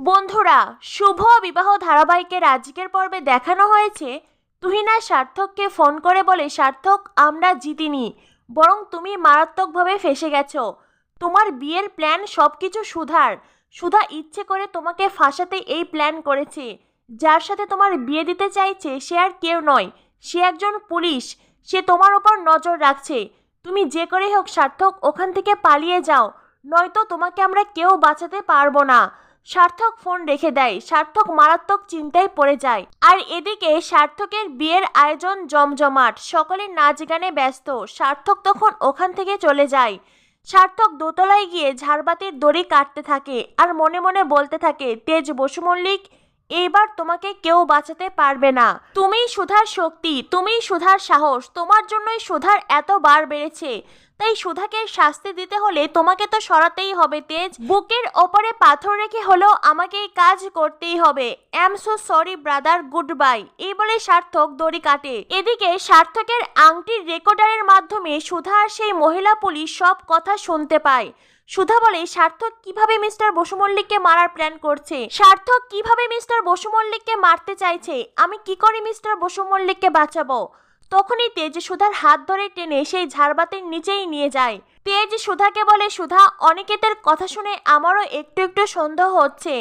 বন্ধুরা, শুভ বিবাহ ধারাবাহিকের আজকের পর্বে দেখানো হয়েছে। তুহিনা সার্থককে ফোন করে বলে, সার্থক, আমরা জিতিনি, বরং তুমি মারাত্মকভাবে ফেসে গেছো। তোমার বিয়ের প্ল্যান সব কিছু সুধার। সুধা ইচ্ছে করে তোমাকে ফাঁসাতে এই প্ল্যান করেছে। যার সাথে তোমার বিয়ে দিতে চাইছে, সে আর কেউ নয়। সে একজন পুলিশ। সে তোমার ওপর নজর রাখছে। তুমি যে করে হোক, সার্থক, ওখান থেকে পালিয়ে যাও। নয়তো তোমাকে আমরা কেউ বাঁচাতে পারব না। সার্থক ফোন রেখে দেয়। সার্থক মারাত্মক চিন্তায় পড়ে যায়। আর এদিকে সার্থকের বিয়ের আয়োজন জমজমাট। সকলে নাচ গানে ব্যস্ত। সার্থক তখন ওখান থেকে চলে যায়। সার্থক দোতলায় গিয়ে ঝাড়বাতির দড়ি কাটতে থাকে আর মনে মনে বলতে থাকে, তেজ বসু এইবার তোমাকে কেউ বাঁচাতে পারবে না। তুমিই সুধার শক্তি, তুমিই সুধার সাহস, তোমার জন্যই সুধার এত বার বেড়েছে। তাই সুধাকে শাস্তি দিতে হলে তোমাকে তো সরাতেই হবে, তেজ। বুকের ওপরে পাথর রেখে হলেও আমাকে এই কাজ করতেই হবে। Am so sorry brother good bye এই বলে সার্থক দড়ি কাটে। এদিকে সার্থকের আংটির রেকর্ডারের মাধ্যমে সুধা সেই মহিলা পুলিশ সব কথা শুনতে পায়। সুধা বলে, সার্থক কীভাবে মিস্টার বসুমল্লিককে মারার প্ল্যান করছে? সার্থক কীভাবে মিস্টার বসুমল্লিককে মারতে চাইছে? আমি কি করে মিস্টার বসুমল্লিককে বাঁচাবো? তখনই তেজ সুধার হাত ধরে টেনে সেই ঝাড়বাতির নিচেই নিয়ে যায়। তেজ সুধাকে বলে, সুধা, অনিকেতের কথা শুনে আমারও একটু একটু সন্দেহ হচ্ছে।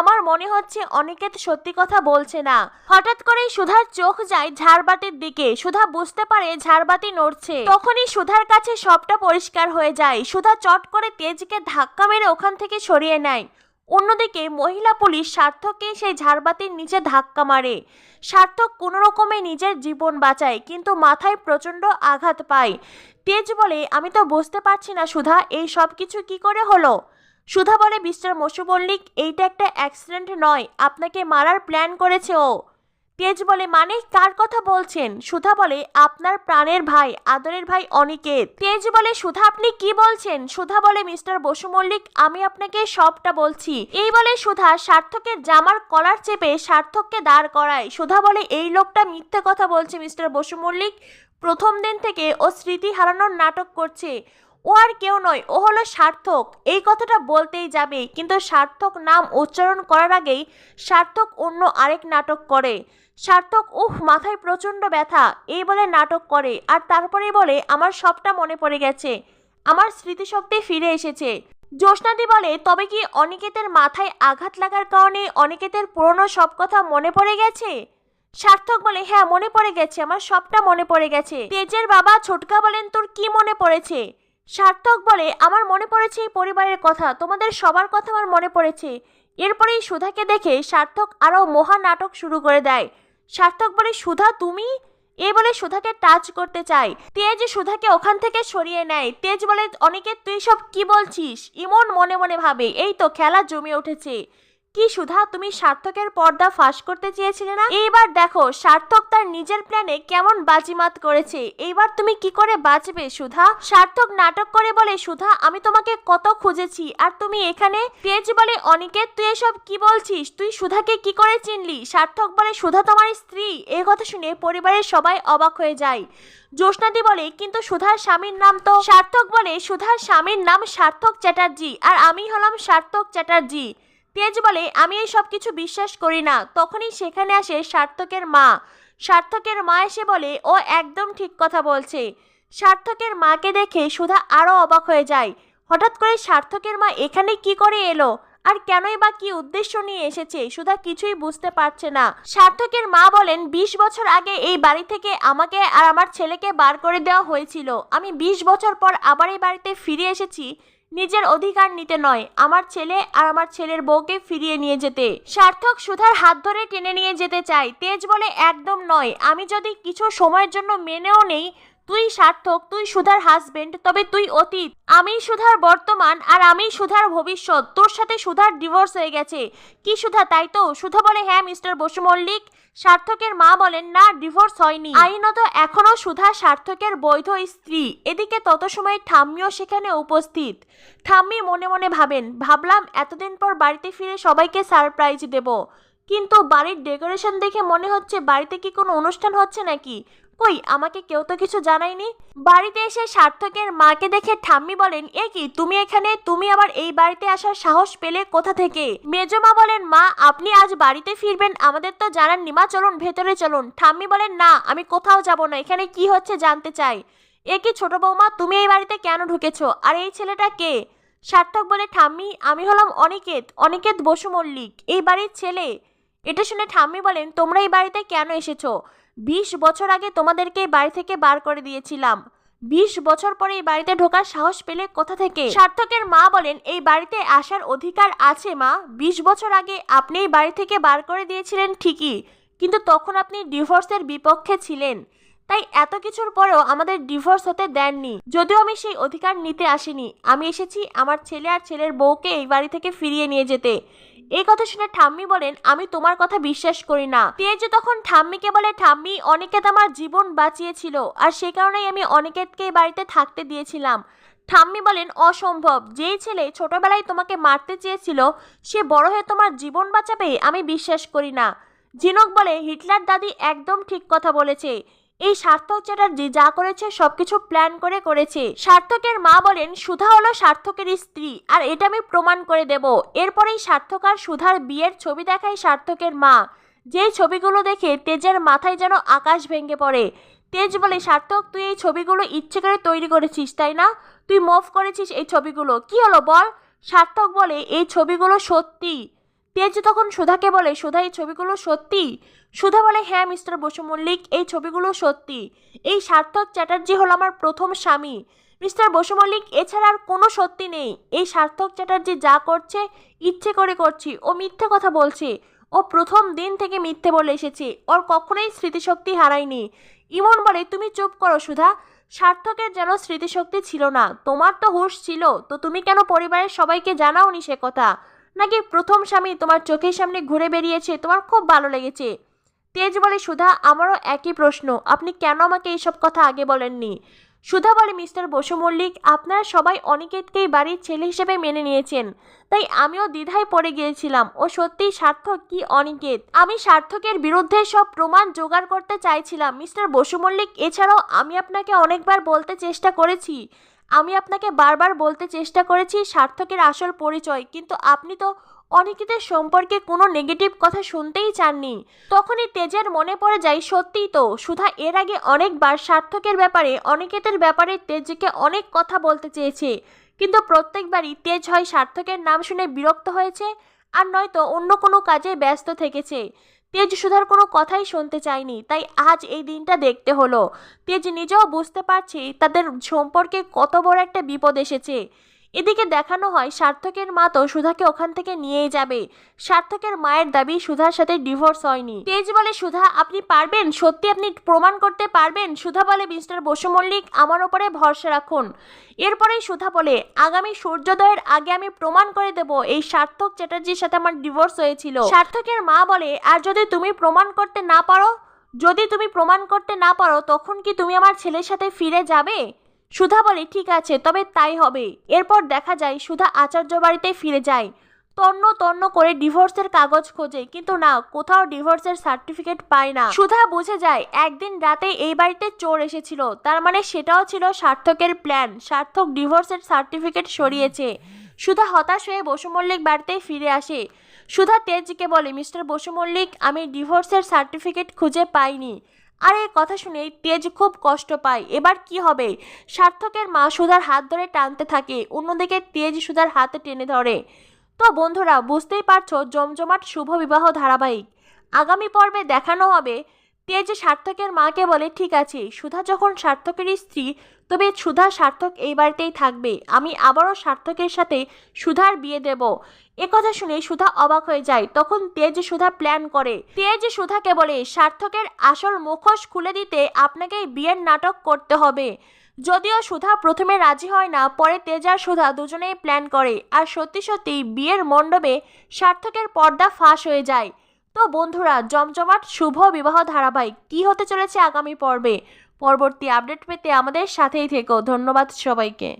আমার মনে হচ্ছে অনিকেত সত্যি কথা বলছে না। হঠাৎ করেই সুধার চোখ যায় ঝাড়বাতির দিকে। সুধা বুঝতে পারে ঝাড়বাতি নড়ছে। তখনই সুধার কাছে সবটা পরিষ্কার হয়ে যায়। সুধা চট করে তেজকে ধাক্কা মেরে ওখান থেকে সরিয়ে নেয়। অন্যদিকে মহিলা পুলিশ সার্থককে সেই ঝাড়বাতির নিচে ধাক্কা মারে। সার্থক কোনো রকমে নিজের জীবন বাঁচায়, কিন্তু মাথায় প্রচণ্ড আঘাত পায়। তেজ বলে, আমি তো বুঝতে পারছি না সুধা, এই সব কিছু কি করে হলো? সুধা বলে, মিস্টার মশু মল্লিক এইটা একটা অ্যাক্সিডেন্ট নয়, আপনাকে মারার প্ল্যান করেছে ও। তেজ বলে মানে কার কথা বলছেন? সুধা বলে, আপনার প্রাণের ভাই, আদরের ভাই অনিকেত। তেজ বলে, সুধা, আপনি কি বলছেন? সুধা বলে, মিস্টার বসু মল্লিক আমি আপনাকে সবটা বলছি। এই বলে, সুধা সার্থকের জামার কলার চেপে সার্থককে দাঁড় করায়। সুধা বলে, এই লোকটা মিথ্যে কথা বলছে, মিস্টার বসু মল্লিক প্রথম দিন থেকে ও স্মৃতি হারানোর নাটক করছে। ও আর কেউ নয়, ও হলো সার্থক। এই কথাটা বলতেই যাবে, কিন্তু সার্থক নাম উচ্চারণ করার আগেই সার্থক অন্য আরেক নাটক করে। সার্থক, উহ, মাথায় প্রচণ্ড ব্যথা। এই বলে নাটক করে, আর তারপরেই বলে, আমার সবটা মনে পড়ে গেছে। আমার স্মৃতিশক্তি ফিরে এসেছে। জ্যোৎস্নাদি বলে, তবে কি অনিকেতের মাথায় আঘাত লাগার কারণে অনিকেতের পুরনো সব কথা মনে পড়ে গেছে? সার্থক বলে হ্যাঁ মনে পড়ে গেছে, আমার সবটা মনে পড়ে গেছে। তেজের বাবা ছোটকা বলেন, তোর কি মনে পড়েছে? সার্থক বলে আমার মনে পড়েছে এই পরিবারের কথা, তোমাদের সবার কথা আমার মনে পড়েছে। এরপরেই সুধাকে দেখে সার্থক আরও মহা নাটক শুরু করে দেয়। সার্থক বলে, সুধা, তুমি? এ বলে সুধাকে টাচ করতে চায়। তেজ সুধাকে ওখান থেকে সরিয়ে নেয়। তেজ বলে অনেকে তুই সব কি বলছিস? ইমন মনে মনে ভাবে, এই তো, খেলা জমে উঠেছে। কি সুধা, তুমি সার্থকের পর্দা ফাঁস করতে চেয়েছিলে না? এইবার দেখো, সার্থক তার নিজের প্ল্যানে কেমন বাজিমাত করেছে। এইবার তুমি কি করে বাঁচবে সুধা? সার্থক নাটক করে বলে, সুধা, আমি তোমাকে কত খুঁজেছি, আর তুমি এখানে তেজ বলে অনিকেত তুই এসব কি বলছিস? তুই সুধাকে কি করে চিনলি? সার্থক বলে, সুধা তোমার স্ত্রী। এই কথা শুনে পরিবারের সবাই অবাক হয়ে যায়। জ্যোৎস্নাদি বলে, কিন্তু সুধার স্বামীর নাম তো? সার্থক বলে, সুধার স্বামীর নাম সার্থক চ্যাটার্জি, আর আমি হলাম সার্থক চ্যাটার্জি। তেজ বলে, আমি এই সব কিছু বিশ্বাস করি না। তখনই সেখানে আসে সার্থকের মা। সার্থকের মা এসে বলে, ও একদম ঠিক কথা বলছে। সার্থকের মাকে দেখে সুধা আরও অবাক হয়ে যায়। হঠাৎ করে সার্থকের মা এখানে কি করে এলো? আর কেনই বা কি উদ্দেশ্য নিয়ে এসেছে? সুধা কিছুই বুঝতে পারছে না। সার্থকের মা বলেন, বিশ বছর আগে এই বাড়ি থেকে আমাকে আর আমার ছেলেকে বার করে দেওয়া হয়েছিল। আমি বিশ বছর পর আবার এই বাড়িতে ফিরে এসেছি। নিজের অধিকার নিতে নয়, আমার ছেলে আর আমার ছেলের বউকে ফিরিয়ে নিয়ে যেতে। সার্থক সুধার হাত ধরে টেনে নিয়ে যেতে চাই তেজ বলে একদম নয়। আমি যদি কিছু সময়ের জন্য মেনেও নেই তুই সার্থক, তুই সুধার হাজবেন্ড তবে তুই অতীত। আমি সুধার বর্তমান আর আমি সুধার ভবিষ্যৎ। তোর সাথে সুধার ডিভোর্স হয়ে গেছে। কি সুধা, তাই তো? সুধা বলে হ্যাঁ মিস্টার বসু মল্লিক সার্থকের মা বলেন, না ডিভোর্স হয়নি। আইনত এখনও সুধা সার্থকের বৈধ স্ত্রী। এদিকে তত সময় ঠাম্মিও সেখানে উপস্থিত। ঠাম্মি মনে মনে ভাবেন, ভাবলাম এতদিন পর বাড়িতে ফিরে সবাইকে সারপ্রাইজ দেব। কিন্তু বাড়ির ডেকোরেশন দেখে মনে হচ্ছে, বাড়িতে কি কোনো অনুষ্ঠান হচ্ছে নাকি? কই, আমাকে কেউ তো কিছু জানায়নি? বাড়িতে এসে সার্থকের মাকে দেখে ঠাম্মি বলেন, এ কি, তুমি এখানে? তুমি আবার এই বাড়িতে আসার সাহস পেলে কোথা থেকে? মেজমা বলেন, মা, আপনি আজ বাড়িতে ফিরবেন, আমাদের তো জানাননি মা চলুন, ভেতরে চলুন। ঠাম্মি বলেন, না, আমি কোথাও যাব না, এখানে কি হচ্ছে জানতে চাই। এ কি ছোট বৌমা, তুমি এই বাড়িতে কেন ঢুকেছো? আর এই ছেলেটা কে? সার্থক বলে, ঠাম্মি, আমি হলাম অনিকেত অনিকেত বসু মল্লিক, এই বাড়ির ছেলে। এটা শুনে ঠাম্মি বলেন, তোমরা এই বাড়িতে কেন এসেছ? বিশ বছর আগে তোমাদেরকে বাড়ি থেকে বার করে দিয়েছিলাম। বিশ বছর পরে এই বাড়িতে ঢোকার সাহস পেলে কোথা থেকে? সার্থকের মা বলেন, এই বাড়িতে আসার অধিকার আছে, মা। বিশ বছর আগে আপনি এই বাড়ি থেকে বার করে দিয়েছিলেন ঠিকই, কিন্তু তখন আপনি ডিভোর্সের বিপক্ষে ছিলেন। তাই এত কিছুর পরেও আমাদের ডিভোর্স হতে দেননি। যদিও আমি সেই অধিকার নিতে আসিনি। আমি এসেছি আমার ছেলে আর ছেলের বউকে এই বাড়ি থেকে ফিরিয়ে নিয়ে যেতে। এই কথা শুনে ঠাম্মি বলেন, আমি তোমার কথা বিশ্বাস করি না। তেজ তখন ঠাম্মিকে বলে, ঠাম্মি, অনিকেত আমার জীবন বাঁচিয়েছিল আর সে কারণেই আমি অনিকেতকে বাড়িতে থাকতে দিয়েছিলাম। ঠাম্মি বলেন, অসম্ভব। যেই ছেলে ছোটবেলায় তোমাকে মারতে চেয়েছিল, সে বড় হয়ে তোমার জীবন বাঁচাবে, আমি বিশ্বাস করি না। জিনক বলে, হিটলার দাদি একদম ঠিক কথা বলেছে। এই সার্থক চ্যাটার্জি যা করেছে সবকিছু প্ল্যান করে করেছে। সার্থকের মা বলেন, সুধা হলো সার্থকের স্ত্রী, আর এটা আমি প্রমাণ করে দেব। এরপরেই সার্থক আর সুধার বিয়ের ছবি দেখায় সার্থকের মা। যেই ছবিগুলো দেখে তেজের মাথায় যেন আকাশ ভেঙে পড়ে। তেজ বলে, সার্থক, তুই এই ছবিগুলো ইচ্ছে করে তৈরি করেছিস, তাই না? তুই মুভ করেছিস এই ছবিগুলো। কি হলো বল? সার্থক বলে, এই ছবিগুলো সত্যি। তেজ তখন সুধাকে বলে, সুধা, এই ছবিগুলো সত্যি? সুধা বলে হ্যাঁ মিস্টার বসু মল্লিক, এই ছবিগুলো সত্যি। এই সার্থক চ্যাটার্জি হলো আমার প্রথম স্বামী। মিস্টার বসু মল্লিক, এছাড়া আর কোনো সত্যি নেই। এই সার্থক চ্যাটার্জি যা করছে, ইচ্ছে করে করছি, ও মিথ্যে কথা বলছে। ও প্রথম দিন থেকে মিথ্যে বলে এসেছে। ওর কখনোই স্মৃতিশক্তি হারায়নি। ইমন বলে, তুমি চুপ করো সুধা। সার্থকের যেন স্মৃতিশক্তি ছিল না। তোমার তো হুঁশ ছিল। তো তুমি কেন পরিবারের সবাইকে জানাওনি সে কথা? নাকি প্রথম স্বামী তোমার চোখের সামনে ঘুরে বেরিয়েছে তোমার খুব ভালো লেগেছে। তেজ বলে, সুধা, আমারও একই প্রশ্ন। আপনি কেন আমাকে এইসব কথা আগে বলেননি? সুধা বলে, মিস্টার বসু মল্লিক, আপনারা সবাই অনিকেতকেই বাড়ির ছেলে হিসেবে মেনে নিয়েছেন। তাই আমিও দ্বিধায় পড়ে গিয়েছিলাম। ও সত্যিই সার্থক কি অনিকেত? আমি সার্থকের বিরুদ্ধে সব প্রমাণ জোগাড় করতে চাইছিলাম। মিস্টার বসু মল্লিক, এছাড়াও আমি আপনাকে অনেকবার বলতে চেষ্টা করেছি। আমি আপনাকে বারবার বলতে চেষ্টা করেছি সার্থকের আসল পরিচয়, কিন্তু আপনি তো অনিকেতের সম্পর্কে কোনো নেগেটিভ কথা শুনতেই চাননি। তখনই তেজের মনে পড়ে যায় সত্যিই তো, সুধা এর আগে অনেকবার সার্থকের ব্যাপারে, অনিকেতের ব্যাপারে তেজকে অনেক কথা বলতে চেয়েছে, কিন্তু প্রত্যেকবারই তেজ হয় সার্থকের নাম শুনে বিরক্ত হয়েছে, আর নয়তো অন্য কোনো কাজে ব্যস্ত থেকেছে। তেজ সুধার কোনো কথাই শুনতে চায়নি তাই আজ এই দিনটা দেখতে হলো। তেজ নিজেও বুঝতে পারছে তাদের সম্পর্কে কত বড় একটা বিপদ এসেছে। এদিকে দেখানো হয় সার্থকের মা তো সুধাকে ওখান থেকে নিয়েই যাবে। সার্থকের মায়ের দাবি সুধার সাথে ডিভোর্স হয়নি। তেজ বলে, সুধা, আপনি পারবেন? সত্যি আপনি প্রমাণ করতে পারবেন? সুধা বলে, মিস্টার বসু মল্লিক, আমার ওপরে ভরসা রাখুন। এরপরেই সুধা বলে, আগামী সূর্যোদয়ের আগে আমি প্রমাণ করে দেব এই সার্থক চ্যাটার্জির সাথে আমার ডিভোর্স হয়েছিল। সার্থকের মা বলে, আর যদি তুমি প্রমাণ করতে না পারো? যদি তুমি প্রমাণ করতে না পারো, তখন কি তুমি আমার ছেলের সাথে ফিরে যাবে? সুধা বলে, ঠিক আছে, তবে তাই হবে। এরপর দেখা যায়, সুধা আচার্য বাড়িতে ফিরে যায়। তন্ন তন্ন করে ডিভোর্সের কাগজ খোঁজে, কিন্তু না, কোথাও ডিভোর্সের সার্টিফিকেট পায় না। সুধা বুঝে যায়, একদিন রাতে এই বাড়িতে চোর এসেছিল। তার মানে সেটাও ছিল সার্থকের প্ল্যান সার্থক ডিভোর্সের সার্টিফিকেট সরিয়েছে। সুধা হতাশ হয়ে বসু মল্লিক বাড়িতে ফিরে আসে। সুধা তেজকে বলে, মিস্টার বসু মল্লিক, আমি ডিভোর্সের সার্টিফিকেট খুঁজে পাইনি। আর এই কথা শুনে, তেজ খুব কষ্ট পায়। এবার কি হবে? সার্থকের মা সুধার হাত ধরে টানতে থাকে, অন্যদিকে তেজ সুধার হাতে টেনে ধরে। তো বন্ধুরা, বুঝতেই পারছ, জমজমাট শুভ বিবাহ ধারাবাহিক। আগামী পর্বে দেখানো হবে তেজ সার্থকের মাকে বলে, ঠিক আছে, সুধা যখন সার্থকের স্ত্রী, তবে সুধা সার্থক এই বাড়িতেই থাকবে। আমি আবারও সার্থকের সাথে সুধার বিয়ে দেব। একথা শুনে সুধা অবাক হয়ে যায়। তখন তেজ সুধা প্ল্যান করে। তেজ সুধাকে বলে, সার্থকের আসল মুখোশ খুলে দিতে আপনাকে বিয়ের নাটক করতে হবে। যদিও সুধা প্রথমে রাজি হয় না, পরে তেজ আর সুধা দুজনেই প্ল্যান করে। আর সত্যি সত্যি বিয়ের মণ্ডপে সার্থকের পর্দা ফাঁস হয়ে যায়। তো বন্ধুরা, জমজমাট শুভ বিবাহ ধারাবাহিক কি হতে চলেছে আগামী পর্বে? পরবর্তী আপডেট পেতে আমাদের সাথেই থেকো। ধন্যবাদ সবাইকে।